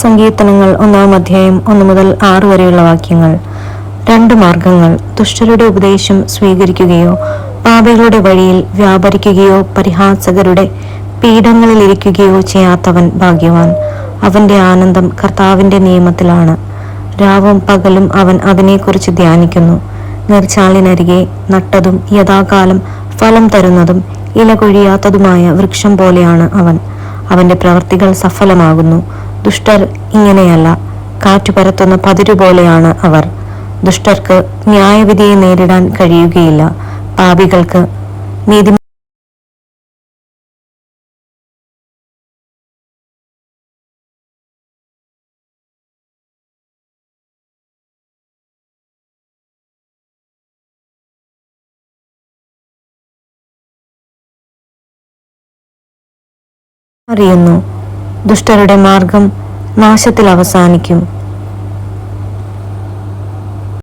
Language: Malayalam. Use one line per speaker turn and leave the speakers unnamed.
സങ്കീർത്തനങ്ങൾ ഒന്നാം അധ്യായം ഒന്ന് മുതൽ ആറ് വരെയുള്ള വാക്യങ്ങൾ. രണ്ട് മാർഗങ്ങൾ. ദുഷ്ടരുടെ ഉപദേശം സ്വീകരിക്കുകയോ പാപികളുടെ വഴിയിൽ വ്യാപരിക്കുകയോ പരിഹാസകരുടെ പീഠങ്ങളിലിരിക്കുകയോ ചെയ്യാത്തവൻ ഭാഗ്യവാൻ. അവന്റെ ആനന്ദം കർത്താവിന്റെ നിയമത്തിലാണ്. രാവും പകലും അവൻ അതിനെക്കുറിച്ച് ധ്യാനിക്കുന്നു. നീർച്ചാലിനരികെ നട്ടതും യഥാകാലം ഫലം തരുന്നതും ഇല കൊഴിയാത്തതുമായ വൃക്ഷം പോലെയാണ് അവൻ. അവന്റെ പ്രവൃത്തികൾ സഫലമാകുന്നു. ദുഷ്ടർ ഇങ്ങനെയല്ല. കാറ്റു പരത്തുന്ന പതിരു പോലെയാണ് അവർ. ദുഷ്ടർക്ക് ന്യായവിധിയെ നേരിടാൻ കഴിയുകയില്ല. പാപികൾക്ക് നീതി അറിയുന്നു. ദുഷ്ടരുടെ മാർഗം നാശത്തിൽ അവസാനിക്കും.